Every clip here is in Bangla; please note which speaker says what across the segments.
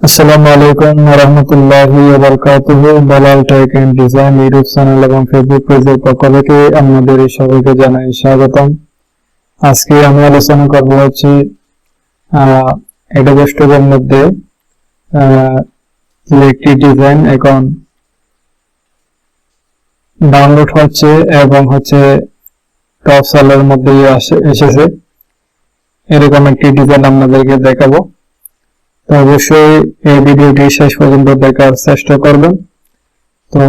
Speaker 1: আসসালামু আলাইকুম রহমতুল্লাহি বারাকাতুহু Belal tech and design YouTube channel এবং ফেসবুক পেজের পক্ষ আপনাদের সবাইকে জানাই স্বাগতম। আজকে আমি আলোচনা করব হচ্ছে অ্যাডোবে স্টোরের মধ্যে একটি ডিজাইন এখন ডাউনলোড হচ্ছে এবং হচ্ছে টপ সেলের মধ্যে এসেছে। এরকম একটি ডিজাইন আপনাদেরকে দেখাবো। তো অবশ্যই এই ভিডিওটি শেষ পর্যন্ত দেখার চেষ্টা করবেন। তো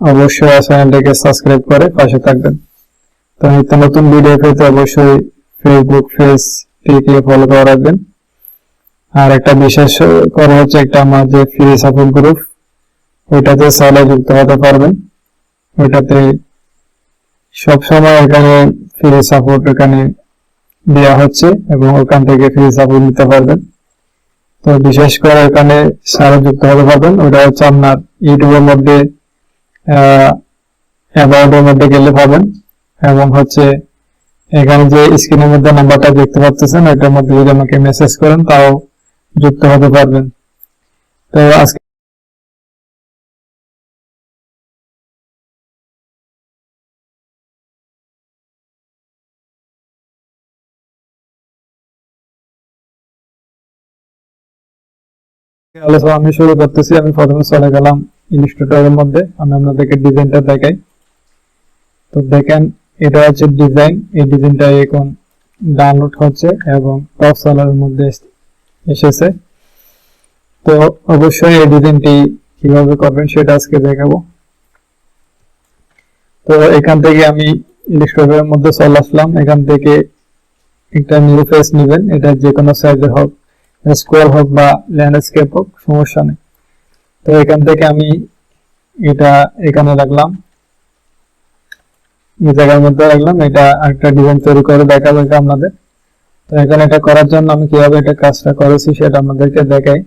Speaker 1: অবশ্যই চ্যানেলটিকে সাবস্ক্রাইব করে পাশে থাকবেন। তো নিত্য নতুন ভিডিও পেতে অবশ্যই ফেসবুক পেজ টিকে ফলো করে রাখবেন। আর একটা বিশেষ করা হচ্ছে একটা আমার যে ফ্রি সাপোর্ট গ্রুপ ওইটাতে সালে যুক্ত হতে পারবেন। ওইটাতে সবসময় এখানে ফ্রি সাপোর্ট এখানে দেওয়া হচ্ছে এবং ওখান থেকে ফ্রি সাপোর্ট নিতে পারবেন। তো বিশেষ করে এখানে সারা যুক্ত হতে পারবেন। ওটা হচ্ছে আপনার ইউটিউবের মধ্যে অ্যাবাউটের মধ্যে গেলে পাবেন। এবং হচ্ছে এখানে যে স্ক্রিনের মধ্যে নাম্বারটা দেখতে পাচ্ছেন, ওইটার মধ্যে যদি আমাকে মেসেজ করেন, তাও যুক্ত হতে পারবেন। তো আজকে আমি শুরু করতেছি। আমি প্রথমে চলে গেলাম ইলিস্ট্রেটরের মধ্যে। আমি আপনাদেরকে ডিজাইনটা দেখাই। তো দেখেন, এটা হচ্ছে ডিজাইন এই ডিজাইনটা এখন ডাউনলোড হচ্ছে এবং টপ মধ্যে এসেছে। তো অবশ্যই এই ডিজাইনটি কীভাবে করবেন সেটা আজকে দেখাবো। তো এখান থেকে আমি ইলিস্ট্রেটরের মধ্যে চলে আসলাম। এখান থেকে একটা নিউ ফেস নেবেন। এটা যে কোনো সাইজের হোক স্কোয়ার হোক বা ল্যান্ডস্কেপ হোক, সমস্যা নেই। তো এখান থেকে আমি এটা এখানে রাখলাম। এই জায়গার মধ্যে রাখলাম। এটা একটা ডিজাইন তৈরি করে দেখাবো এটা আপনাদের। তো এখানে এটা করার জন্য আমি কীভাবে এটা কাজটা করেছি সেটা আপনাদেরকে দেখাই।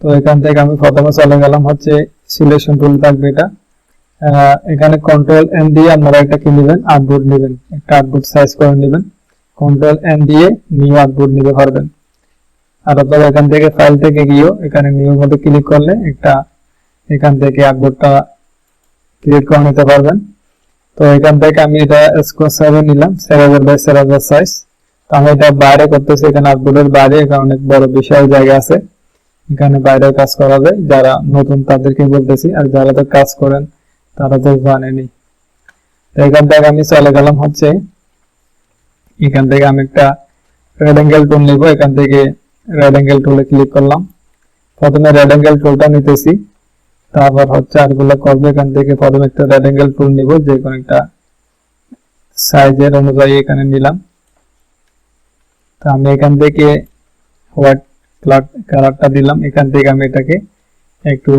Speaker 1: তো এখান থেকে আমি প্রথমে চলে গেলাম হচ্ছে সিলেকশন টুল থাকবে এটা। এখানে কন্ট্রোল এন দিয়ে আপনারা একটা কি নেবেন? আর্টবোর্ড নেবেন। একটা আর্টবোর্ড সাইজ করে নেবেন। কন্ট্রোল এন দিয়ে নিউ আর্টবোর্ড নিতে পারবেন। আর অথবা এখান থেকে ফাইল থেকে গিয়েও এখানে মধ্যে ক্লিক করলে একটা এখান থেকে আর্টবোর্ডটা ক্রিয়েট করে নিতে পারবেন। তো এখান থেকে আমি এটা স্কোয়ার সেভেন নিলাম সেভেন বাই সেভেন সাইজ তো আমি এটা বাইরে করতেছি, এখানে বাইরে, এখানে অনেক বড় বিশাল জায়গা আছে। এখানে বাইরে কাজ করা যায়, যারা নতুন তাদেরকে বলতেছি, আর যারা তো কাজ করেন, তারা তো জানেনি। তো এখান থেকে আমি চলে গেলাম হচ্ছে, এখান থেকে আমি একটা রেড অ্যাঙ্গেল নিব, এখান থেকে রেড অ্যাঙ্গেল টুলে ক্লিক করলাম। প্রথমে রেড অ্যাঙ্গেল টুলটা নিতেছি। তারপর হচ্ছে আরগুলো করবে এখান থেকে প্রথমে একটা রেড অ্যাঙ্গেল টুল নিব, যে কোনো একটা সাইজের অনুযায়ী এখানে নিলাম। তো আমি এখান থেকে হোয়াইট কালারটা দিলাম। এখান থেকে আমি এটাকে একটু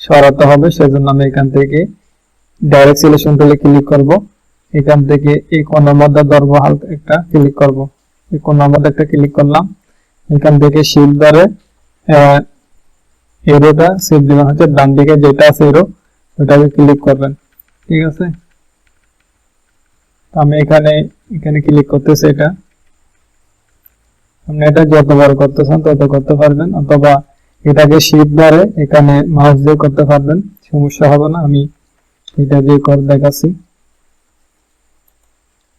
Speaker 1: সরাতে হবে, সেজন্য আমি এখান থেকে ডাইরেক্ট সিলেকশন টুলে ক্লিক করব। এখান থেকে এই কোণের মধ্যে ধরবো হালকা একটা ক্লিক করব। এই কোণের মধ্যে একটা ক্লিক করলাম। এখান থেকে শিফট ধরে এরোটা শিফট দিবেন হচ্ছে ডান দিকে যেটা আছে এরো ওটাকে ক্লিক করবেন। ঠিক আছে? আমি এখানে এখানে ক্লিক করতেছি এটা। আপনি এটা যতবার করতেছেন তত করতে পারবেন, অথবা এটাকে শিফট ধরে এখানে মাউস দিয়ে করতে পারবেন, সমস্যা হবে না, আমি এটা দিয়ে করে দেখাচ্ছি।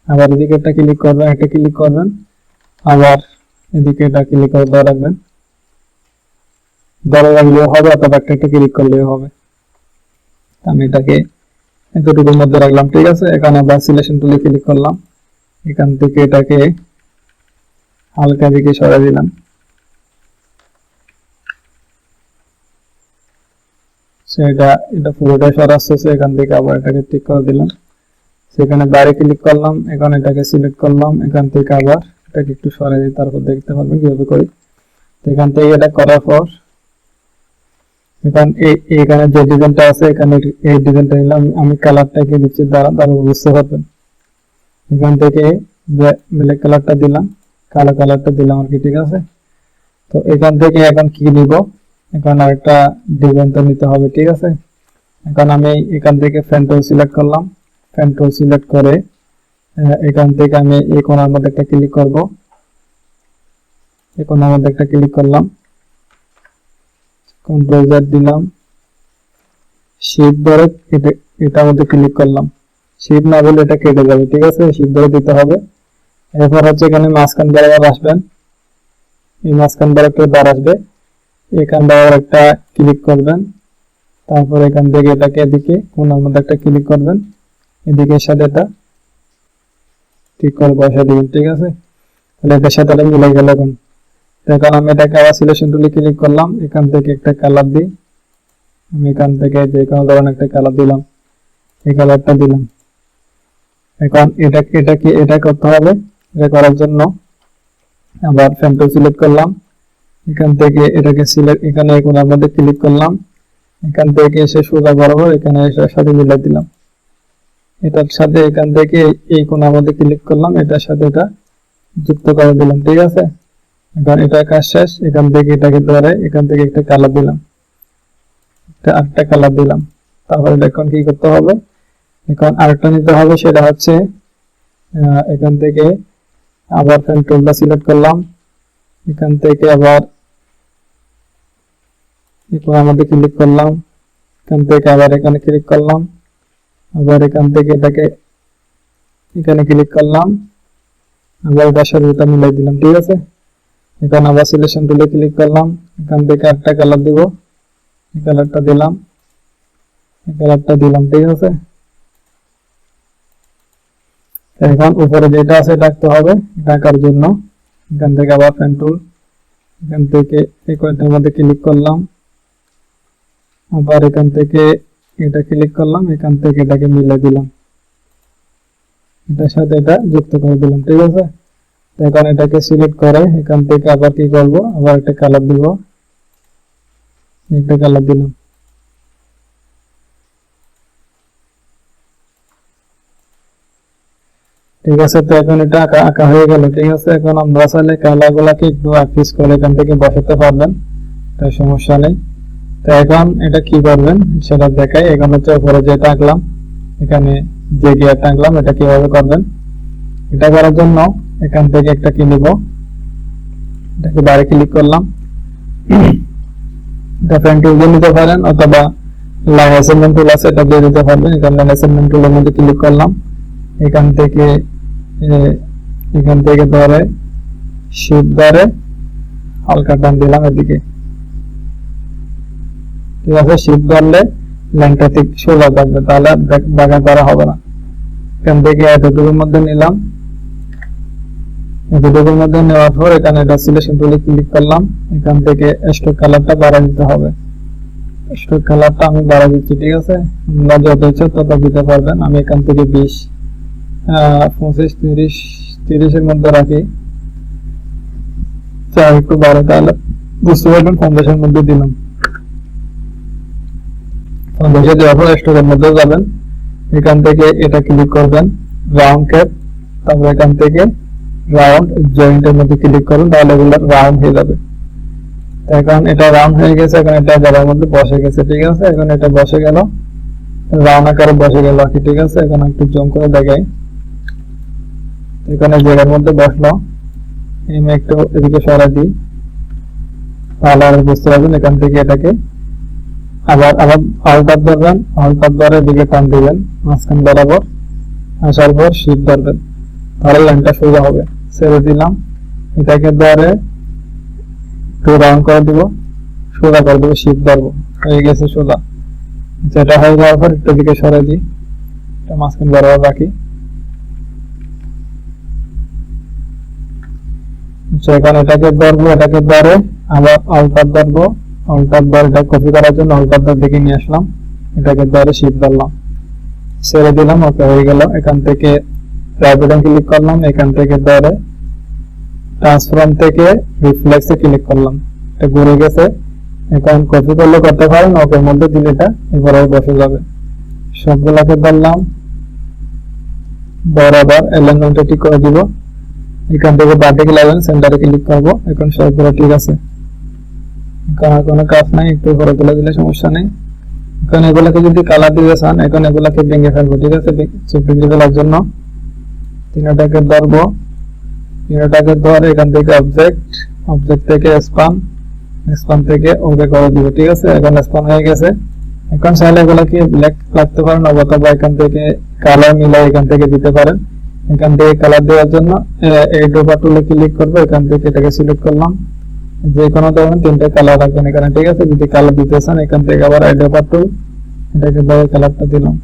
Speaker 1: আবার এদিকে একটা ক্লিক করবেন, একটা ক্লিক করবেন, আবার এদিকে এটা ক্লিক করে ধরে রাখবেন? ধরে রাখলেও হবে অথবা একটা একটা ক্লিক করলেও হবে। আমি এটাকে এতটুকুর মধ্যে রাখলাম, ঠিক আছে? এখানে সিলেকশন টুলে ক্লিক করলাম। এখান থেকে এটাকে হালকা দিকে সরাই দিলাম। সেটা এটা পুরোটাই সরাচ্ছে এখান থেকে আবার এটাকে ঠিক করে দিলাম। সেখানে বাইরে ক্লিক করলাম, এখন এটাকে সিলেক্ট করলাম, এখান থেকে আবার এটাকে একটু সরাই দিই তারপর দেখতে পারবেন কীভাবে করি। তো এখান থেকে এটা করার পর, এখান এখানে যে ডিজাইনটা আছে, এখানে এই ডিজাইনটা নিলাম, আমি কালারটাকে দিচ্ছি দ্বারা তারপর বুঝতে পারবেন। এখান থেকে ব্ল্যাক কালারটা দিলাম, কালো কালারটা দিলাম আর কি, ঠিক আছে? তো এখান থেকে এখন কি নিব? এখন আরেকটা ডিজাইন তো নিতে হবে, ঠিক আছে? এখন আমি এখান থেকে ফ্যান্টো সিলেক্ট করলাম। ফ্যান্টো সিলেক্ট করে এখান থেকে আমি এই কোনার মধ্যে একটা ক্লিক করব। এই কোনার মধ্যে একটা ক্লিক করলাম। কন্ট্রোল জেড দিলাম। শিপ ধরে এটা মধ্যে ক্লিক করলাম। শিপ না বলে এটা কেটে যাবে, ঠিক আছে? শিপ ধরে দিতে হবে। এরপর হচ্ছে এখানে মাঝখান বরাবর আসবেন। এই মাঝখান বরাবর বার আসবে। এখান বরাবর একটা ক্লিক করবেন। তারপর এখান থেকে এটাকে এদিকে কোনার মধ্যে একটা ক্লিক করবেন। এদিকে সাথে এটা। ঠিক করে বসা দিবেন ঠিক আছে? তাহলে এটার সাথে মিলে গেল এখন। এখন আমি এটাকে আবার সিলেকশন টুলে ক্লিক করলাম, এখান থেকে একটা কালার দিই। আমি এখান থেকে যে কোনো ধরনের একটা কালার দিলাম, এই কালারটা দিলাম। এখন এটা এটা কি, এটা করতে হবে? এটা করার জন্য আবার ফ্যান্টো সিলেক্ট করলাম। এখান থেকে এটাকে সিলেক্ট এখানে কোনার মধ্যে ক্লিক করলাম। এখান থেকে এসে সোজা বরাবর এখানে এটার সাথে মিলাই দিলাম। এটার সাথে এখান থেকে এই কোনার মধ্যে ক্লিক করলাম, এটার সাথে এটা যুক্ত করে দিলাম, ঠিক আছে? এখন এটা কাজ শেষ, এখান থেকে এটাকে ধরে এখান থেকে একটা কালার দিলাম। একটা আরেকটা কালার দিলাম। তারপরে এখন কি করতে হবে? এখন আরেকটা নিতে হবে, সেটা হচ্ছে এখান থেকে আবার ফ্যান টুলটা সিলেক্ট করলাম। এখান থেকে আবার এরপর আমাদের ক্লিক করলাম। এখান থেকে আবার এখানে ক্লিক করলাম। আবার এখান থেকে এটাকে এখানে ক্লিক করলাম। আবার এটার সাথে মিলাই দিলাম, ঠিক আছে? এখানে আবার সিলেকশন টুলে ক্লিক করলাম। এখান থেকে একটা কালার দিব। এই কালারটা দিলাম। এই কালারটা দিলাম, ঠিক আছে? এখন উপরে যেটা আছে ডাকতে হবে ডাকার জন্য। এখান থেকে আবার পেন টুল এখান থেকে এই কয়েকটার মধ্যে ক্লিক করলাম। আবার এখান থেকে এটা ক্লিক করলাম, এখান থেকে এটাকে মিলে দিলাম। এটার সাথে এটা যুক্ত করে দিলাম, ঠিক আছে? এখন এটাকে সিলেক্ট করে, এখান থেকে আবার কি করব? আবার একটা কালার দিব। একটা কালার দিলাম। ঠিক আছে, তো এখন এটা আঁকা আঁকা হয়ে গেল, ঠিক আছে? এখন আমরা চাইলে কালার গুলাকে একটু আর্টিস করে এখান থেকে বসাতে পারবেন, তাই সমস্যা নেই। তো এখন এটা কি করবেন? সেটা দেখাই। এখন হচ্ছে উপরে যেটা আঁকলাম এখানে যে গিয়ারটা আঁকলাম এটা কীভাবে করবেন? এটা করার জন্য এখান থেকে একটা কি এটাকে বাইরে ক্লিক করলাম। এটা দিয়ে নিতে পারেন, অথবা লাইন অ্যাসাইনমেন্ট টুল আছে, এটা দিয়ে দিতে পারবেন। এখানে লাইন অ্যাসাইনমেন্ট টুলের মধ্যে ক্লিক করলাম। এখান থেকে এখান থেকে ধরে শিপ ধরে, হালকা টান দিলাম এদিকে। ঠিক আছে শিপ ধরলে লাইনটা ঠিক সোজা থাকবে, তাহলে বাঁকা করা হবে না। এখান থেকে এতটুকুর মধ্যে নিলাম। এতটুকুর মধ্যে নেওয়ার পর এখানে এটা সিলেকশন টুলে ক্লিক করলাম। এখান থেকে স্ট্রোক কালারটা বাড়া দিতে হবে। স্ট্রোক কালারটা আমি বাড়া দিচ্ছি, ঠিক আছে? আমরা যত ইচ্ছা তত দিতে পারবেন। আমি এখান থেকে বিশ পঁচিশ, তিরিশ, তিরিশের মধ্যে রাখি। চা একটু বাড়ে, তাহলে বুঝতে পারবেন পঞ্চাশের মধ্যে দিলাম। পঞ্চাশে দেওয়ার স্টোরের মধ্যে যাবেন। এখান থেকে এটা ক্লিক করবেন রাউন্ড ক্যাপ তারপর এখান থেকে রাউন্ড জয়েন্টের মধ্যে ক্লিক করুন, তাহলে এগুলো রাউন্ড হয়ে যাবে। এখন এটা রাউন্ড হয়ে গেছে, এখন এটা জায়গার মধ্যে বসে গেছে, ঠিক আছে? এখন এটা বসে গেল। রাউন্ড আকারে বসে গেল কি, ঠিক আছে? এখন একটু জম করে দেখাই। এখানে জায়গার মধ্যে বসল। আমি একটু এদিকে সরা দিই। তাহলে আর বুঝতে পারবেন এখান থেকে এটাকে আবার আবার আলটার ধরবেন আলটার ধরে এদিকে টান দিবেন মাঝখান বরাবর আসার পর শীত ধরবেন। তাহলে লাইনটা সোজা হবে ছেড়ে দিলাম। এটাকে ধরে একটু রাউন্ড করে দিব সোজা করে দেবো শীত ধরবো। হয়ে গেছে সোজা। যেটা হয়ে যাওয়ার পর একটু দিকে সরে দিই এটা মাঝখান বরাবর রাখি। আচ্ছা, এখন এটাকে ধরবো এটাকে ধরে আবার আলটার ধরবো। আলটার ধর এটা কপি করার জন্য আলটার ধর দিকে নিয়ে আসলাম। এটাকে শীত ধরলাম। ছেড়ে দিলাম, ওকে, হয়ে গেল। এখান থেকে ক্লিক করলাম। এখান থেকে ট্রান্সফর্ম থেকে রিফ্লেক্সে ক্লিক করলাম। এটা ঘুরে গেছে। এখন কপি করলে করতে পারেন ওকের মধ্যে দিলে এটা এবারে বসে যাবে। সবগুলাকে ধরলাম। বরাবর এলিমেন্টটা ঠিক করে দিব। এখান থেকে বাটিক লাগান সেন্টারে ক্লিক করব। এখন সবগুলো ঠিক আছে। কোনো কাজ নাই, একটু তুলে দিলে সমস্যা নেই। এখন যদি কালার চান, এখন ভেঙে ফেলব, ঠিক আছে? ভেঙে ফেলার জন্য। তিনটাকে ধরবো। তিনটাকে এখান থেকে অবজেক্ট অবজেক্ট থেকে স্পান স্পান থেকে ওকে করে দিব, ঠিক আছে? এখন স্পান হয়ে গেছে। এখন চাইলে ব্ল্যাক রাখতে পারেন অথবা এখান থেকে কালার মিলাই এখান থেকে দিতে পারেন। এখান থেকে কালার দেওয়ার জন্য এই ডোবা টুলে ক্লিক করব, এখান থেকে এটাকে সিলেক্ট করলাম। যে কোনো ধরনের তিনটে কালার রাখবেন এখানে, ঠিক আছে? যদি কালার দিতে চান, এখান থেকে আবার এই ডোবা টুল এটাকে ধরে কালারটা দিলাম।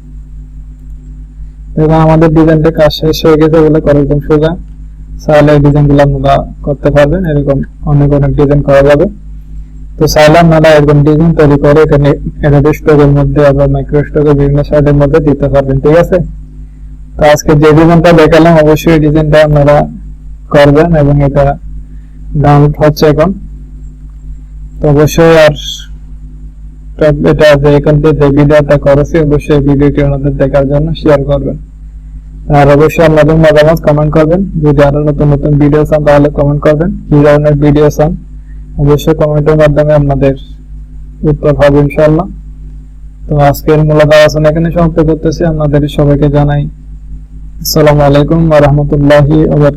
Speaker 1: এবং আমাদের ডিজাইনটা কাজ শেষ হয়ে গেছে বলে করে একদম সোজা। চাইলে এই ডিজাইনগুলো আপনারা করতে পারবেন, এরকম অনেক অনেক ডিজাইন করা যাবে। তো চাইলে আপনারা এরকম ডিজাইন তৈরি করে এখানে অ্যাডোবি স্টকের মধ্যে আবার মাইক্রো স্টকের বিভিন্ন সাইটের মধ্যে দিতে পারবেন, ঠিক আছে? তো আজকে যে ডিজাইনটা দেখালাম, অবশ্যই ডিজাইনটা আপনারা করবেন এবং এটা ডাউনলোড হচ্ছে এখন। তো অবশ্যই আর এটা যে এখান থেকে যে ভিডিওটা করেছি, অবশ্যই ভিডিওটি ওনাদের দেখার জন্য শেয়ার করবেন। আর অবশ্যই আপনাদের মতামত কমেন্ট করবেন। যদি আরও নতুন নতুন ভিডিও চান, তাহলে কমেন্ট করবেন। কি ধরনের ভিডিও চান? অবশ্যই কমেন্টের মাধ্যমে আপনাদের উত্তর হবে ইনশাল্লাহ তো আজকের মূলত আলোচনা এখানে সমাপ্ত করতেছি। আপনাদের সবাইকে জানাই আসসালামু আলাইকুম ওয়া রাহমাতুল্লাহি ওয়া